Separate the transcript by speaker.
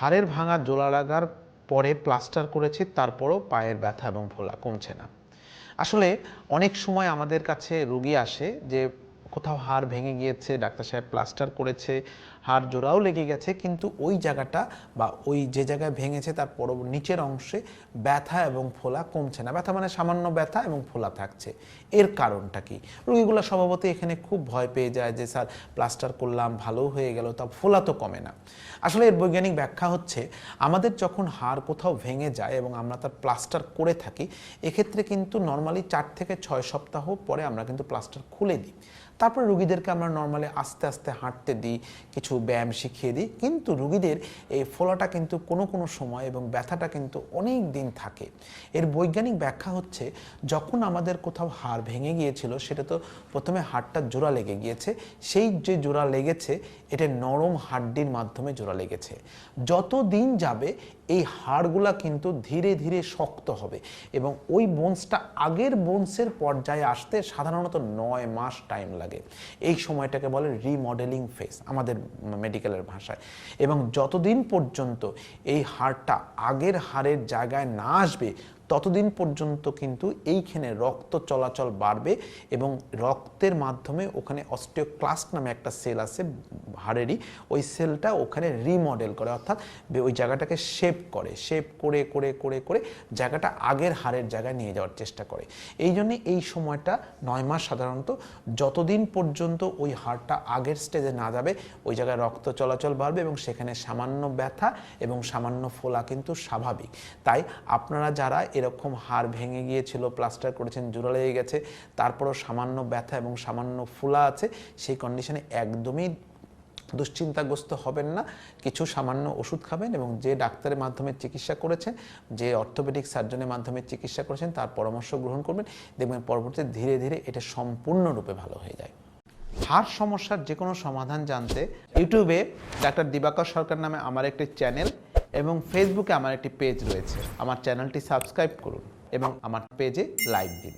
Speaker 1: হাড়ের ভাঙা জোলা লাগার পরে প্লাস্টার করেছি, তারপরও পায়ের ব্যথা এবং ফোলা কমছে না। আসলে অনেক সময় আমাদের কাছে রুগী আসে যে কোথাও হাড় ভেঙে গিয়েছে, ডাক্তার সাহেব প্লাস্টার করেছে, হাড় জোড়াও লেগে গেছে, কিন্তু ওই জায়গাটা বা ওই যে জায়গায় ভেঙেছে তার পর নিচের অংশে ব্যথা এবং ফোলা কমছে না। ব্যথা মানে সামান্য ব্যথা এবং ফোলা থাকছে। এর কারণটা কি? রোগীগুলো স্বভাবতই এখানে খুব ভয় পেয়ে যায় যে, স্যার প্লাস্টার করলাম ভালো হয়ে গেল, তা ফোলা তো কমে না। আসলে এর বৈজ্ঞানিক ব্যাখ্যা হচ্ছে, আমাদের যখন হাড় কোথাও ভেঙে যায় এবং আমরা তার প্লাস্টার করে থাকি, এক্ষেত্রে কিন্তু নর্মালি চার থেকে ছয় সপ্তাহ পরে আমরা কিন্তু প্লাস্টার খুলে দিই। তারপরে রুগীদেরকে আমরা নর্মালি আস্তে আস্তে হাঁটতে দিই, কিছু ব্যায়াম শিখিয়ে দিই। কিন্তু রুগীদের এই ফোলাটা কিন্তু কোনো কোনো সময় এবং ব্যথাটা কিন্তু অনেক দিন থাকে। এর বৈজ্ঞানিক ব্যাখ্যা হচ্ছে, যখন আমাদের কোথাও হাড় ভেঙে গিয়েছিল, সেটা তো প্রথমে হাড়টা জোড়া লেগে গিয়েছে। সেই যে জোড়া লেগেছে, এটা নরম হাড্ডির মাধ্যমে জোড়া লেগেছে। যত দিন যাবে, এই হাড়গুলা কিন্তু ধীরে ধীরে শক্ত হবে এবং ওই বোনসটা আগের বোনসের পর্যায়ে আসতে সাধারণত নয় মাস টাইম লাগে। এই সময়টাকে বলে রিমডেলিং ফেস আমাদের মেডিকেলের ভাষায়। এবং যতদিন পর্যন্ত এই হাড়টা আগের হাড়ের জায়গায় না আসবে, ততদিন পর্যন্ত কিন্তু এইখানে রক্ত চলাচল বাড়বে এবং রক্তের মাধ্যমে ওখানে অস্টিওক্লাস্ট নামে একটা সেল আছে হাড়েরই ওই সেলটা ওখানে রিমডেল করে, অর্থাৎ ওই জায়গাটাকে শেপ করে শেপ করে করে করে করে জায়গাটা আগের হাড়ের জায়গায় নিয়ে যাওয়ার চেষ্টা করে। এই জন্যে এই সময়টা নয় মাস সাধারণত যতদিন পর্যন্ত ওই হাড়টা আগের স্টেজে না যাবে, ওই জায়গায় রক্ত চলাচল বাড়বে এবং সেখানে সামান্য ব্যথা এবং সামান্য ফোলা কিন্তু স্বাভাবিক। তাই আপনারা যারা এরকম হাড় ভেঙে গিয়েছিল প্লাস্টার করেছেন, জোড়া লেগে গেছে, তারপরও সামান্য ব্যথা এবং সামান্য ফোলা আছে, সেই কন্ডিশনে একদমই দুশ্চিন্তাগ্রস্ত হবেন না। কিছু সামান্য ওষুধ খাবেন এবং যে ডাক্তারের মাধ্যমে চিকিৎসা করেছেন, যে অর্থোপেডিক সার্জনের মাধ্যমে চিকিৎসা করেছেন, তার পরামর্শ গ্রহণ করবেন। দেখবেন পরবর্তীতে ধীরে ধীরে এটা সম্পূর্ণরূপে ভালো হয়ে যায়। হাড় সমস্যার যে কোনো সমাধান জানতে ইউটিউবে ডাক্তার দিবাকর সরকার নামে আমার একটি চ্যানেল এবং ফেসবুকে আমার একটি পেজ রয়েছে। আমার চ্যানেলটি সাবস্ক্রাইব করুন এবং আমার পেজে লাইক দিন।